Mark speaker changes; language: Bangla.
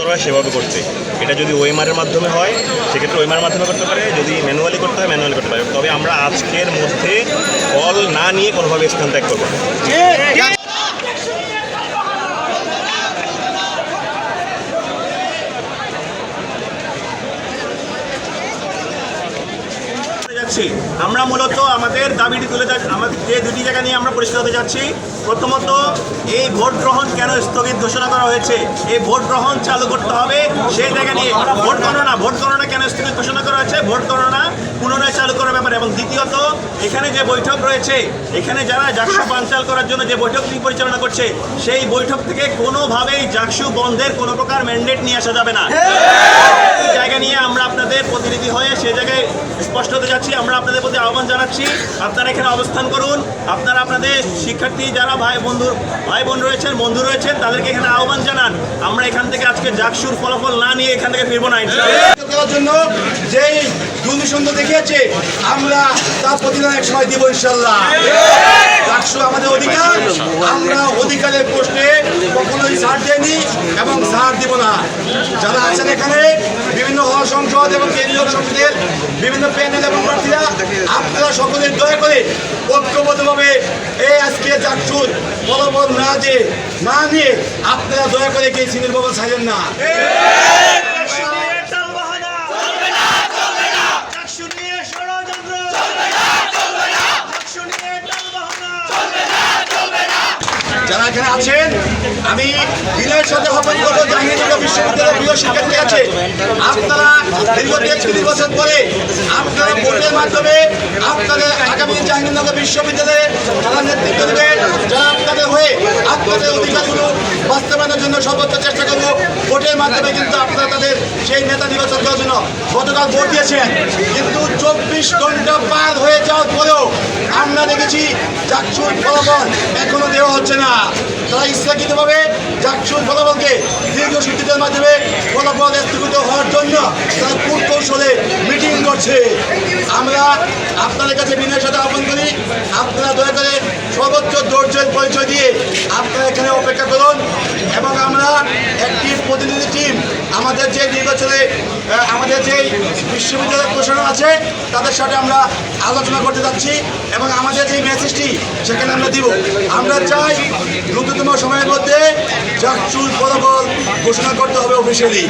Speaker 1: হয় সেভাবে করতে। এটা যদি ওএমআরের মাধ্যমে হয়, সেক্ষেত্রে ওএমআর মাধ্যমে করতে পারে, যদি ম্যানুয়ালি করতে হয় ম্যানুয়ালি করতে পারে। তবে আমরা আজকের মধ্যে কল না নিয়ে কোনোভাবে স্থান ত্যাগ করব
Speaker 2: যাচ্ছি। আমরা মূলত আমাদের দাবিটি তুলে আমাদের যে দুটি জায়গা নিয়ে আমরা পরিষ্কার হতে যাচ্ছি, প্রথমত এই ভোট গ্রহণ কেন স্থগিত ঘোষণা করা হয়েছে? এই ভোট গ্রহণ চালু করতে হবে সেই জায়গা নিয়ে। ভোট গণনা ভোট গণনা কেন স্থগিত ঘোষণা করা হয়েছে ভোট গণনা পুনরায় চালু করার ব্যাপারে এবং দ্বিতীয়ত এখানে যে বৈঠক রয়েছে এখানে যারা জাকসু বানচাল করার জন্য যে বৈঠকটি পরিচালনা করছে সেই বৈঠক থেকে কোনোভাবেই জাকসু বন্ধের কোনো প্রকার ম্যান্ডেট নিয়ে আসা যাবে না। জায়গা নিয়ে আমরা আপনাদের প্রতিনিধি হয়ে সে জায়গায় স্পষ্ট হতে যাচ্ছি। আমরা আপনাদের প্রতি আহ্বান জানাচ্ছি আপনারা এখানে অবস্থান করুন। আপনারা আপনাদের শিক্ষার্থী যারা ভাই বন্ধু ভাই বোন রয়েছেন বন্ধু রয়েছেন তাদেরকে এখানে আহ্বান জানান। আমরা এখান থেকে আজকে জাকসুর ফলাফল না নিয়ে এখান থেকে ফিরবো না।
Speaker 3: করার জন্য যেই দুর্নীসন্ধ দেখিয়েছে আমরা তার প্রতিদান এক সময় দিব ইনশাল্লাহ। চারশো আমাদের অধিকার। আমরা অধিকারের প্রশ্নে কখনোই ছাড় দেয়নি এবং ছাড় দিব না। যারা আছেন এখানে, বিভিন্ন হল সংসদ এবং কেন্দ্রীয় সংসদের বিভিন্ন প্যানেল এবং প্রার্থীরা, আপনারা সকলে দয়া করে ঐক্যবদ্ধভাবে এই আজকে চারশুর ফলাফল না যে না নিয়ে আপনারা দয়া করে কে সিনিয়র বাবা ছাড়েন না
Speaker 2: জাকসু নিয়ে টালবাহানা। জাকসু নিয়ে ষড়যন্ত্র। জাকসু নিয়ে টালবাহানা।
Speaker 3: যারা এখানে আছেন, আমি বিনয়ের সাথে হবেন কত জাহাঙ্গীরনগর বিশ্ববিদ্যালয়ের প্রিয় শিক্ষার্থী আছে। আপনারা দীর্ঘ তেত্রিশ বছর পরে আপনারা ভোটের মাধ্যমে আপনাদের আগামী জাহাঙ্গীরনগর বিশ্ববিদ্যালয়ে যারা নেতৃত্ব দেবেন যারা আপনাদের হয়ে আপনাদের অধিকারগুলো বাস্তবায়নের জন্য সর্বোচ্চ চেষ্টা করব ভোটের মাধ্যমে কিন্তু আপনারা তাদের সেই নেতা নির্বাচন করার জন্য গতকাল ভোট দিয়েছেন। কিন্তু চব্বিশ ঘণ্টা পার হয়ে পরেও আমরা দেখেছি চাকসুর ফলাফল এখনও দেওয়া হচ্ছে না। তারা ইচ্ছাকৃতভাবে চাকসুর ফলাফলকে দীর্ঘ সূচিতের মাধ্যমে ফলাফল স্থগিত হওয়ার জন্য তারা কৌশলে মিটিং করছে। আমরা আপনাদের কাছে বিনয়ের সাথে আহ্বান করি। আপনারা দয়া করে সর্বোচ্চ ধৈর্যের পরিচয় দিয়ে আপনারা এখানে অপেক্ষা করুন এবং আমরা একটি প্রতিনিধি টিম, আমাদের যে নির্বাচনে আমাদের যে বিশ্ববিদ্যালয় প্রশাসন আছে, তাদের সাথে আমরা আলোচনা করতে যাচ্ছি এবং আমাদের যে মেসেজটি সেখানে আমরা দিব। আমরা চাই দ্রুততম সময়ের মধ্যে চাকচুর ফলাফল ঘোষণা করতে হবে অফিসিয়ালি।